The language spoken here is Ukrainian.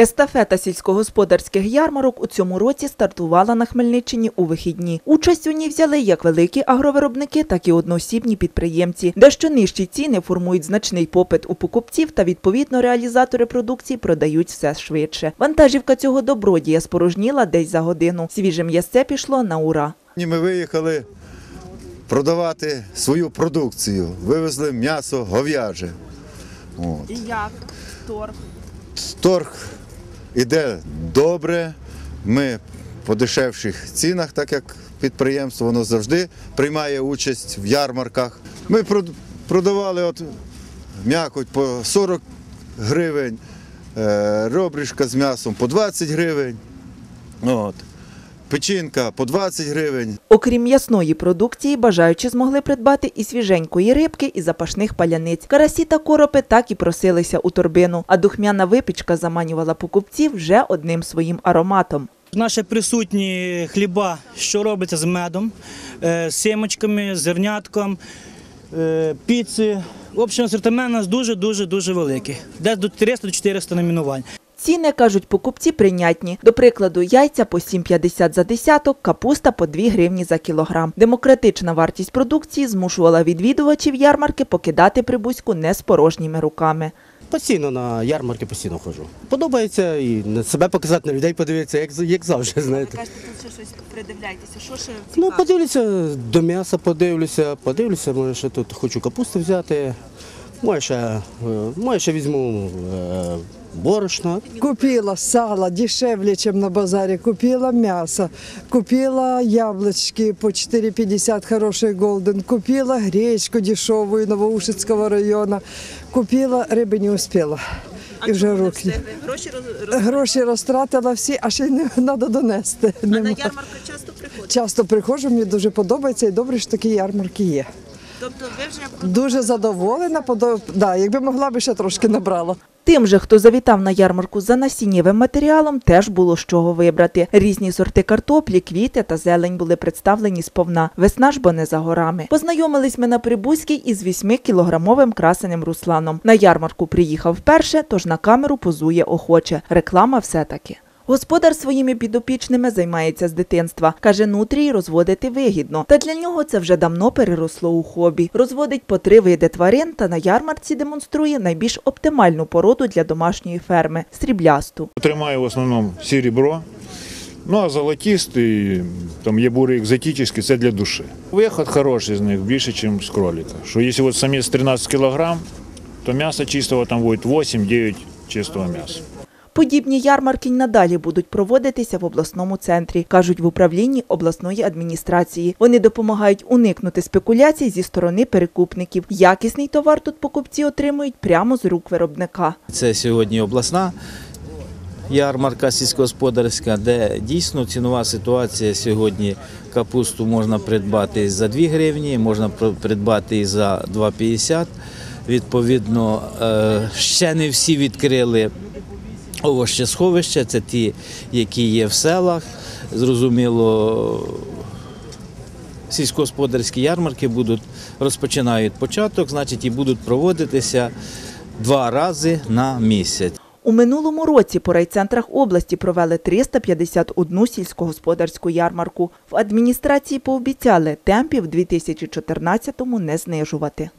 Естафета сільськогосподарських ярмарок у цьому році стартувала на Хмельниччині у вихідні. Участь у ній взяли як великі агровиробники, так і одноосібні підприємці. Дещо нижчі ціни формують значний попит у покупців та відповідно реалізатори продукції продають все швидше. Вантажівка цього добродія спорожніла десь за годину. Свіже м'ясце пішло на ура. Ми виїхали продавати свою продукцію. Вивезли м'ясо говяже. І як торг? Торг іде добре. Ми по дешевших цінах, так як підприємство, воно завжди приймає участь в ярмарках. Ми продавали от м'якоть по 40 гривень, е, робрішка з м'ясом по 20 гривень. От. Печінка по 20 гривень. Окрім м'ясної продукції, бажаючі змогли придбати і свіженької рибки, і запашних паляниць. Карасі та коропи так і просилися у торбину, а духмяна випічка заманювала покупців вже одним своїм ароматом. Наші присутні хліба, що робиться з медом, е, з сімочками, зернятком, е, піци. В общем, асортимент у нас дуже-дуже дуже великий. Десь до 300-400 номінувань. Ціни, кажуть, покупці прийнятні. До прикладу, яйця по 7,50 за десяток, капуста по 2 гривні за кілограм. Демократична вартість продукції змушувала відвідувачів ярмарки покидати прибузьку не з порожніми руками. Постійно на ярмарки постійно ходжу. Подобається і на себе показати, на людей подивитися, як, як завжди, знаєте. Кажете, тут ще щось придивляйтеся, що ще Ну, подивлюся, до м'яса подивлюся, подивлюся, може ще тут хочу капусти взяти. Може ще, може ще візьму е, борошна. Купила сало дешевле, чем на базаре. Купила мясо. Купила яблочки по 4,50 хороший голден. Купила гречку дешевую Новоушицкого района. Купила рыби не успела. І вже руки. Гроші Гроші розтратила всі, а ще й не треба донести. А Нема. ярмарку часто приходять. Часто приходжу, мені дуже подобається і добре, що такі ярмарки є. Тобто ви вже Дуже задоволена, подоб... да, якби могла би ще трошки набрала. Тим же, хто завітав на ярмарку за насіннєвим матеріалом, теж було з чого вибрати. Різні сорти картоплі, квіти та зелень були представлені сповна. Весна ж бо не за горами. Познайомились ми на Прибузькій із 8-кілограмовим красеним Русланом. На ярмарку приїхав вперше, тож на камеру позує охоче. Реклама все-таки. Господар своїми підопічними займається з дитинства. Каже, нутрій розводити вигідно. Та для нього це вже давно переросло у хобі. Розводить по три види тварин та на ярмарці демонструє найбільш оптимальну породу для домашньої ферми сріблясту. Тримаю в основному серебро. Ну а золотистий, там є бурий екзотичний, це для душі. Виход хороший з них більше, ніж з кролика. Що якщо от самець 13 кг, то м'ясо чистого там буде 8-9 чистого м'яса. Подібні ярмарки надалі будуть проводитися в обласному центрі, кажуть в управлінні обласної адміністрації. Вони допомагають уникнути спекуляцій зі сторони перекупників. Якісний товар тут покупці отримують прямо з рук виробника. Це сьогодні обласна ярмарка сільськогосподарська, де дійсно цінова ситуація сьогодні. Капусту можна придбати за 2 гривні, можна придбати і за 2,50. Відповідно, е, ще не всі відкрили овощесховища, це ті, які є в селах. Зрозуміло, сільськогосподарські ярмарки будуть розпочинають початок, значить і будуть проводитися два рази на місяць. У минулому році по райцентрах області провели 351 сільськогосподарську ярмарку. В адміністрації пообіцяли темпів 2014-му не знижувати.